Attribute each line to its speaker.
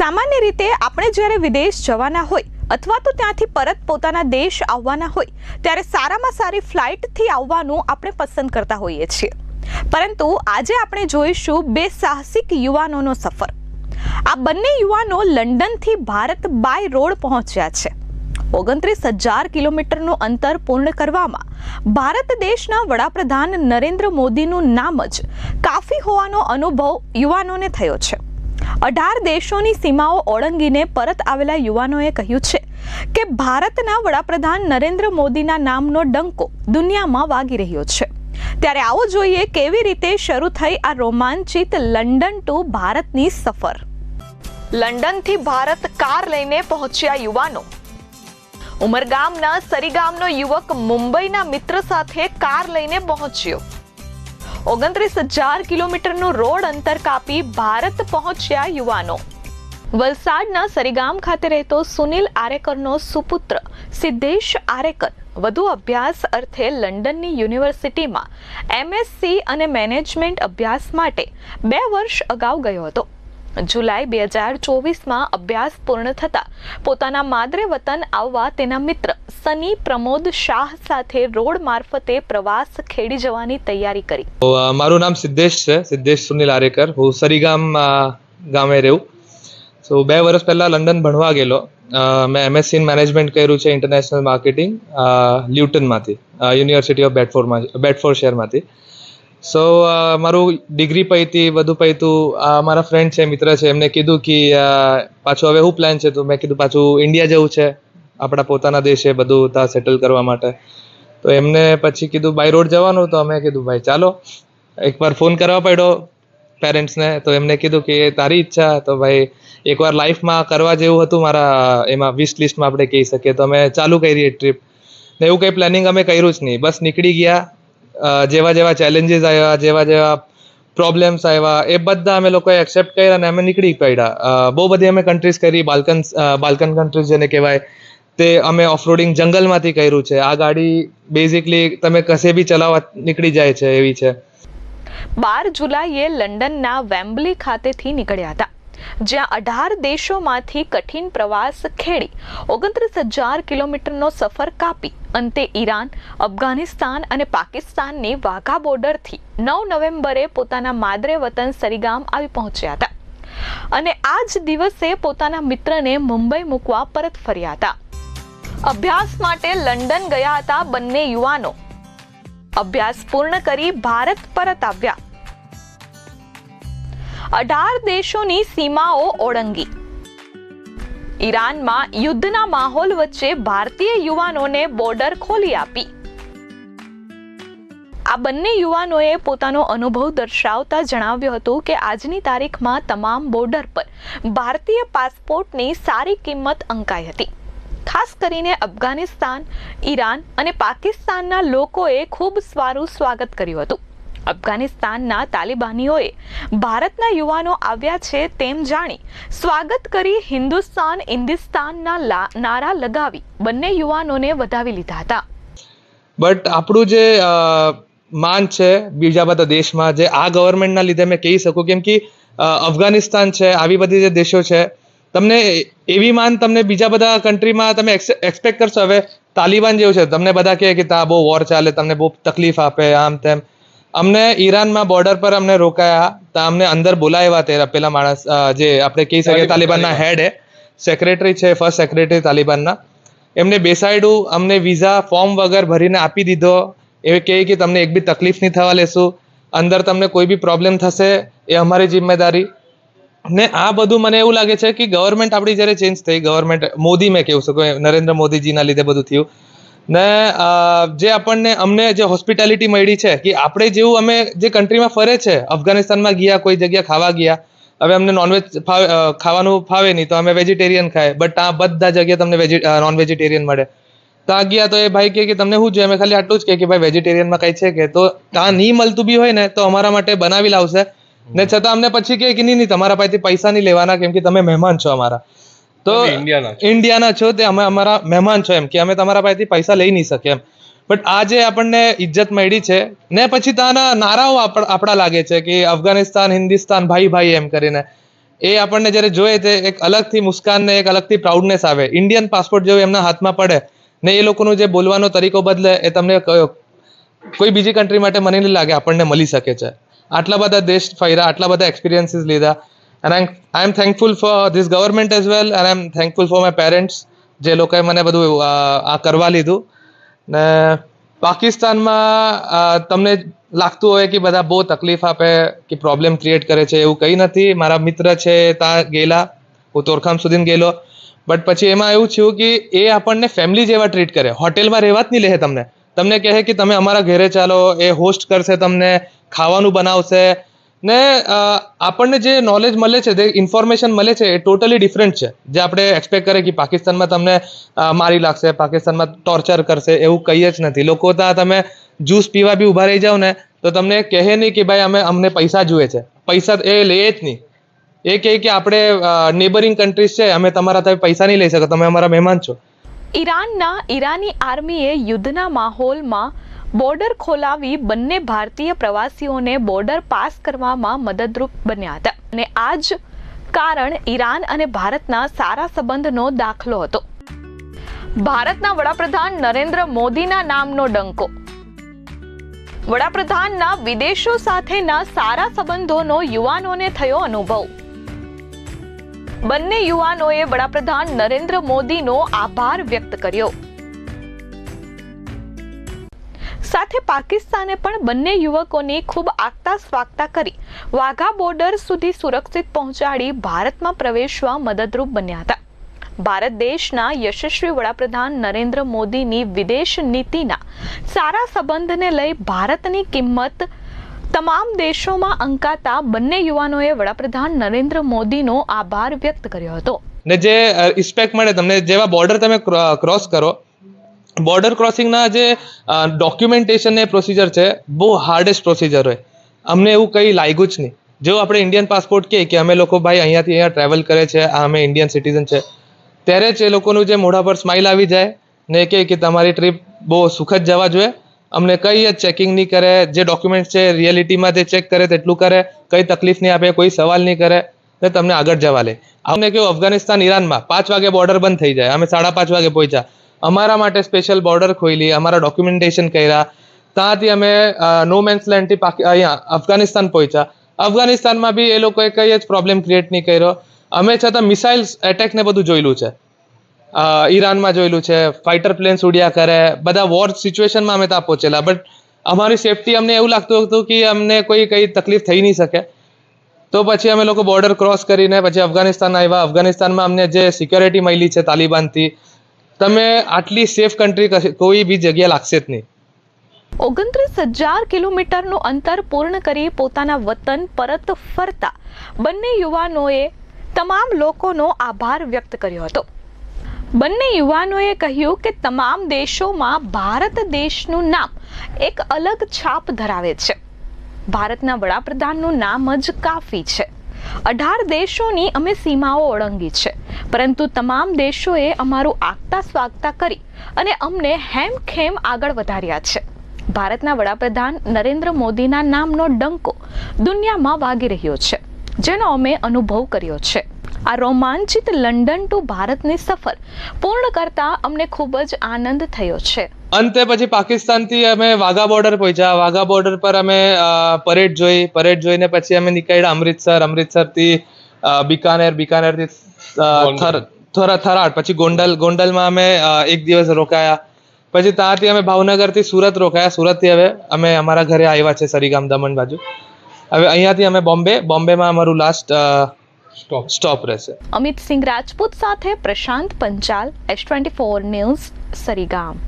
Speaker 1: સામાન્ય રીતે આપણે જ્યારે વિદેશ જવાના હોય અથવા તો ત્યાંથી પરત પોતાના દેશ આવવાના હોય, ત્યારે સારામાં સારી ફ્લાઇટથી આવવાનું આપણે પસંદ કરતા હોઈએ છીએ. પરંતુ આજે આપણે જોઈશું બે સાહસિક યુવાનોનો સફર. આ બંને યુવાનો લંડનથી ભારત બાય રોડ પહોંચ્યા છે. ઓગણત્રીસ હજાર કિલોમીટરનું અંતર પૂર્ણ કરવામાં ભારત દેશના વડાપ્રધાન નરેન્દ્ર મોદીનું નામ જ કાફી હોવાનો અનુભવ યુવાનોને થયો છે. અઢાર દેશોની સીમાઓ ઓળંગીને પરત આવેલા યુવાનોએ કહ્યું છે કે ભારતના વડાપ્રધાન નરેન્દ્ર મોદીના નામનો ડંકો દુનિયામાં વાગી રહ્યો છે. ત્યારે આવો જોઈએ કેવી રીતે શરૂ થઈ આ રોમાંચિત લંડન ટુ ભારતની સફર. લંડનથી ભારત કાર લઈને પહોંચ્યા યુવાનો. ઉમરગામના સરીગામનો યુવક મુંબઈના મિત્ર સાથે કાર લઈને પહોંચ્યો. ઓગણત્રીસ હજાર કિલોમીટરનું રોડ અંતર કાપી ભારત પહોંચ્યા યુવાનો. વલસાડના સરીગામ ખાતે રહેતો સુનિલ આરેકરનો સુપુત્ર સિદ્ધેશ આરેકર વધુ અભ્યાસ અર્થે લંડનની યુનિવર્સિટીમાં એમએસસી અને મેનેજમેન્ટ અભ્યાસ માટે બે વર્ષ અગાઉ ગયો હતો. જુલાઈ બે હજાર ચોવીસમાં અભ્યાસ પૂર્ણ થતા પોતાના માદરે વતન આવવા તેના મિત્ર સની પ્રમોદ શાહ સાથે રોડ મારફતે પ્રવાસ ખેડી જવાની તૈયારી કરી.
Speaker 2: મારું નામ સિદ્ધેશ છે. સિદ્ધેશ સુનિલ આરેકર. હું સરીગામ ગામે રહું સો બે વર્ષ પહેલાં લંડન ભણવા ગયેલો. મેં એમએસસી ઇન મેનેજમેન્ટ કર્યું છે ઇન્ટરનેશનલ માર્કેટિંગ લ્યુટનમાંથી યુનિવર્સિટી ઓફ બેડફોર્ડમાં બેડફોર્ડ શહેરમાંથી સો મારું ડિગ્રી પૈતી બધું પૈતું મારા ફ્રેન્ડ છે, મિત્ર છે, એમને કીધું કે પાછું હવે શું પ્લાન છે તો? મેં કીધું પાછું ઇન્ડિયા જવું છે, આપણા પોતાના દેશે બધું ત્યાં સેટલ કરવા માટે. તો એમને પછી કીધું બાય રોડ જવાનું. તો અમે કીધું, ભાઈ, ચાલો. એકવાર ફોન કરવા પડ્યો પેરેન્ટ્સને તો એમને કીધું કે તારી ઈચ્છા. તો ભાઈ, એકવાર લાઈફમાં કરવા જેવું હતું મારા, એમાં વિશ લિસ્ટમાં આપણે કહી શકીએ. તો અમે ચાલુ કરી ટ્રીપ ને એવું કંઈ પ્લાનિંગ અમે કર્યું જ નહીં. બસ નીકળી ગયા જેવા જેવા ચેલેન્જીસ આવ્યા, જેવા જેવા પ્રોબ્લેમ્સ આવ્યા, એ બધા અમે લોકોએ એક્સેપ્ટ કર્યા અને અમે નીકળી પડ્યા. બહુ બધી અમે કન્ટ્રીઝ કરી બાલ્કન બાલ્કન કન્ટ્રીઝ જેને કહેવાય, તે અમે ઓફરોડિંગ જંગલમાંથી કર્યું છે. આ ગાડી બેઝિકલી તમે કશે બી ચલાવવા નીકળી જાય છે એવી છે.
Speaker 1: બાર જુલાઈએ લંડનના વેમ્બલી ખાતેથી નીકળ્યા હતા. જ્યાં અઢાર દેશોમાંથી કઠિન પ્રવાસ ખેડી ઓગણત્રીસ હજાર કિલોમીટરનો સફર કાપી. અંતે ઈરાન, અફઘાનિસ્તાન અને પાકિસ્તાનની વાઘા બોર્ડરથી નવ નવેમ્બરે પોતાના માદરે વતન સરીગામ આવી પહોંચ્યા હતા. અને આ જ દિવસે પોતાના મિત્રને મુંબઈ મૂકવા પરત ફર્યા હતા. અભ્યાસ માટે લંડન ગયા હતા બંને યુવાનો. અભ્યાસ પૂર્ણ કરી ભારત પરત આવ્યા. અઢાર દેશોની સીમાઓ ઓળંગી. ઈરાનમાં યુદ્ધના માહોલ વચ્ચે ભારતીય યુવાનોને બોર્ડર ખોલી આપી. આ બંને યુવાનોએ પોતાનો અનુભવ દર્શાવતા જણાવ્યું હતું કે આજની તારીખમાં તમામ બોર્ડર પર ભારતીય પાસપોર્ટની સારી કિંમત અંકાઈ હતી. ખાસ કરીને અફઘાનિસ્તાન, ઈરાન અને પાકિસ્તાનના લોકોએ ખૂબ સારું સ્વાગત કર્યું હતું. અફઘાનિસ્તાનના તાલિબાનીઓએ ભારતના યુવાનો આવ્યા છે તેમ જાણી સ્વાગત કરી હિન્દુસ્તાન ઇન્દિસ્તાનના નારા લગાવી બંને યુવાનોને વધાવી લીધા હતા.
Speaker 2: બટ આપણું જે માન છે બીજા બધા દેશમાં, જે આ ગવર્મેન્ટના લીધે મેં કહી શકું કેમ કે અફઘાનિસ્તાન છે, આવી બધી જે દેશો છે, તમને એવી માન તમને બીજા બધા કન્ટ્રીમાં તમે એક્સપેક્ટ કરશો. હવે તાલિબાન જેવું છે, તમને બધા કહે કે ત્યાં બહુ વોર ચાલે, તમને બહુ તકલીફ આપે, આમ તેમ. અમને ઈરાનમાં બોર્ડર પર અમને રોકાયા. તો અમને અંદર બોલાવ્યા તે પેલા માણસ જે આપણે કહી શકીએ તાલિબાનના હેડ હે સેક્રેટરી છે ફર્સ્ટ સેક્રેટરી તાલિબાનના. એમને બેસાડ્યું અમને વિઝા ફોર્મ વગર ભરીને આપી દીધો. એ કહે કે તમને એક બી તકલીફ નહીં થવા લેશું. અંદર તમને કોઈ બી પ્રોબ્લેમ થશે એ અમારી જિમ્મેદારી. ને આ બધું મને એવું લાગે છે કે ગવર્મેન્ટ આપણી જ્યારે ચેન્જ થઈ ગવર્મેન્ટ મોદી મેં કહું શકું નરેન્દ્ર મોદીજીના લીધે બધું થયું. ને જે આપણને અમને જે હોસ્પિટાલિટી મળી છે કે આપણે જેવું અમે જે કન્ટ્રીમાં ફરે છે અફઘાનિસ્તાનમાં ગયા કોઈ જગ્યા ખાવા ગયા હવે અમને નોનવેજ ખાવાનું ફાવે નહીં તો અમે વેજીટેરિયન ખાય. બટ આ બધા જગ્યાએ તમને વેજી નોન વેજીટેરિયન મળે. ત્યાં ગયા તો એ ભાઈ કે તમને શું જોઈએ? અમે ખાલી આટલું જ કહે કે ભાઈ વેજીટેરિયનમાં કાંઈ છે કે? તો ત્યાં નહીં મળતું બી હોય ને તો અમારા માટે બનાવી લાવશે. ને છતાં અમને પછી કે નહીં નહીં તમારા પાસેથી પૈસા નહીં લેવાના કેમ કે તમે મહેમાન છો અમારા. તો
Speaker 3: ઇન્ડિયાના છો.
Speaker 2: તે અમે અમારા મહેમાન છો એમ કે અમે તમારા પાસેથી પૈસા લઈ નહીં શકીએ એમ. બટ આ જે આપણને ઇજ્જત મળી છે ને પછી ત્યાંના નારાઓ આપણા લાગે છે કે અફઘાનિસ્તાન હિન્દુસ્તાન ભાઈ ભાઈ એમ કરીને. એ આપણને જ્યારે જોઈએ તે એક અલગથી મુસ્કાન ને એક અલગથી પ્રાઉડનેસ આવે. ઇન્ડિયન પાસપોર્ટ જેવું એમના હાથમાં પડે ને એ લોકોનું જે બોલવાનો તરીકો બદલે એ તમને કયો કોઈ બીજી કન્ટ્રી માટે મને નહીં લાગે આપણને મળી શકે છે. આટલા બધા દેશ ફર્યા આટલા બધા એક્સપિરિયન્સીસ લીધા. I am thankful for this government as well and I am thankful for my parents જે લોકોએ મને બધું આ કરવા લીધું. ને પાકિસ્તાનમાં તમને લાગતું હોય કે બધા બહુ તકલીફ આપે, કે પ્રોબ્લેમ ક્રિએટ કરે છે, એવું કંઈ નથી. મારા મિત્ર છે ત્યાં ગયેલા. હું તોરખામ સુધી ગયેલો. બટ પછી એમાં એવું થયું કે એ આપણને ફેમિલી જેવા ટ્રીટ કરે. હોટેલમાં રહેવા જ નહીં લે તમને. તમને કહે કે તમે અમારા ઘરે ચાલો, એ હોસ્ટ કરશે તમને, ખાવાનું બનાવશે ને આપણને જે નોલેજ મળે છે તે ઇન્ફોર્મેશન મળે છે, એ ટોટલી ડિફરન્ટ છે. જે આપણે એક્સપેક્ટ કરે કે પાકિસ્તાનમાં તમને મારી લાગશે, પાકિસ્તાનમાં ટોર્ચર કરશે, એવું કહીએ જ નથી. લોકો ત્યાં તમે જ્યુસ પીવા બી ઊભા રહી જાઓ ને, તો તમને કહે નહીં કે ભાઈ અમે, અમને પૈસા જુએ છે. પૈસા એ લે જ નહીં. એ કહે કે આપણે નેબરિંગ કન્ટ્રીઝ છે, અમે તમારા તમે પૈસા નહીં લઈ શકો, તમે અમારા મહેમાન છો.
Speaker 1: ઈરાનના ઈરાની આર્મીએ યુદ્ધના માહોલમાં બોર્ડર ખોલાવી બંને ભારતીય પ્રવાસીઓને બોર્ડર પાસ કરવામાં મદદરૂપ બન્યા હતા. અને આ જ કારણ ઈરાન અને ભારતના સારા સંબંધનો દાખલો હતો. ભારતના વડાપ્રધાન નરેન્દ્ર મોદીના નામનો ડંકો. વડાપ્રધાનના વિદેશો સાથેના સારા સંબંધોનો યુવાનોને થયો અનુભવ. બંને યુવાનોએ વડાપ્રધાન નરેન્દ્ર મોદીનો આભાર વ્યક્ત કર્યો. સાથે પાકિસ્તાને પણ બંને યુવકોની ખૂબ આગતા સ્વાગતા કરી. વાઘા બોર્ડર સુધી સુરક્ષિત પહોંચાડી ભારતમાં પ્રવેશવા મદદરૂપ બન્યા હતા. ભારત દેશના યશસ્વી વડાપ્રધાન નરેન્દ્ર મોદીની વિદેશ નીતિના સારા સંબંધને લઈ ભારતની કિંમત તમામ દેશોમાં અંકાતા બંને યુવાનોએ વડાપ્રધાન નરેન્દ્ર મોદીનો આભાર વ્યક્ત કર્યો હતો.
Speaker 2: ને જે રિસ્પેક્ટ મળે તમને, જેવા બોર્ડર તમે ક્રોસ કરો બોર્ડર ક્રોસિંગના જે ડોક્યુમેન્ટેશન ને પ્રોસિજર છે, બહુ હાર્ડેસ્ટ પ્રોસિજર હોય. અમને એવું કંઈ લાગ્યું જ નહીં. જો આપણે ઇન્ડિયન પાસપોર્ટ કહે કે અમે લોકો ભાઈ અહીંયાથી અહીંયા ટ્રાવેલ કરે છે, આ અમે ઇન્ડિયન સિટીઝન છે, ત્યારે જ એ લોકોનું જે મોઢા પર સ્માઇલ આવી જાય ને કહે કે તમારી ટ્રીપ બહુ સુખદ જવા જોઈએ. અમને કંઈ જ ચેકિંગ નહીં કરે, જે ડોક્યુમેન્ટ છે રિયાલિટીમાં જે ચેક કરે તેટલું કરે, કંઈ તકલીફ નહીં આપે, કોઈ સવાલ નહીં કરે, ને તમને આગળ જવા લે. અમને કેવું અફઘાનિસ્તાન, ઈરાનમાં પાંચ વાગે બોર્ડર બંધ થઈ જાય, અમે સાડા પાંચ વાગે પહોંચ્યા. અમારા માટે સ્પેશિયલ બોર્ડર ખોલી અમારા ડોક્યુમેન્ટેશન કર્યા. ત્યાંથી અમે નો મેન્સ લેન્ડથી અહીંયા અફઘાનિસ્તાન પહોંચ્યા. અફઘાનિસ્તાનમાં બી એ લોકોએ કંઈ જ પ્રોબ્લેમ ક્રિએટ નહીં કર્યો. અમે છતાં મિસાઇલ્સ એટેક ને બધું જોયેલું છે. ઈરાનમાં જોયેલું છે ફાઇટર પ્લેન્સ ઉડ્યા કરે, બધા વોર સિચ્યુએશનમાં અમે ત્યાં પહોંચેલા. બટ અમારી સેફટી અમને એવું લાગતું હતું કે અમને કોઈ કંઈ તકલીફ થઈ નહીં શકે. તો પછી અમે લોકો બોર્ડર ક્રોસ કરીને, પછી અફઘાનિસ્તાન આવ્યા. અફઘાનિસ્તાનમાં અમને જે સિક્યોરિટી મળી છે તાલિબાનથી તમે આટલી સેફ કન્ટ્રી કોઈ બી જગ્યા લાગશે જ નહીં.
Speaker 1: ઓગણત્રીસ હજાર કિલોમીટરનું અંતર પૂર્ણ કરી પોતાના વતન પરત ફરતા બંને યુવાનોએ તમામ લોકોનો આભાર વ્યક્ત કર્યો હતો. બંને યુવાનોએ કહ્યું કે તમામ દેશોમાં ભારત દેશનું નામ એક અલગ છાપ ધરાવે છે. ભારતના વડાપ્રધાનનું નામ જ કાફી છે. અઢાર દેશોની અમે સીમાઓ ઓળંગી છે. પરંતુ તમામ દેશોએ અમારું આગતા સ્વાગતા કરી અને અમને હેમખેમ આગળ વધાર્યા છે. ભારતના વડાપ્રધાન નરેન્દ્ર મોદીના નામનો ડંકો દુનિયામાં વાગી રહ્યો છે, જેનો અમે અનુભવ કર્યો છે. આ રોમાંચિત લંડન ટુ ભારતની સફર પૂર્ણ કરતા અમને ખૂબ જ આનંદ થયો છે.
Speaker 2: અંતે પછી પાકિસ્તાનથી અમે વાઘા બોર્ડર પહોંચ્યા. વાઘા બોર્ડર પર અમે પરેડ જોઈ. પરેડ જોઈને પછી અમે નીકળ્યા અમૃતસર. અમૃતસરથી બિકાનેર. બિકાનેરથી થર થોડા થરાડ. પછી ગોંડલ. ગોંડલમાં અમે એક દિવસ રોકાયા. પછી ત્યાંથી અમે ભાવનગરથી સુરત રોકાયા. સુરતથી હવે અમે અમારા ઘરે આવ્યા છે સરીગામ દમણ બાજુ. હવે અહીંયાથી અમે બોમ્બે. બોમ્બેમાં અમારું લાસ્ટ સ્ટોપ સ્ટોપ રહેશે
Speaker 1: અમિત સિંહ રાજપૂત સાથે Prashant Panchal S twenty four news Sarigam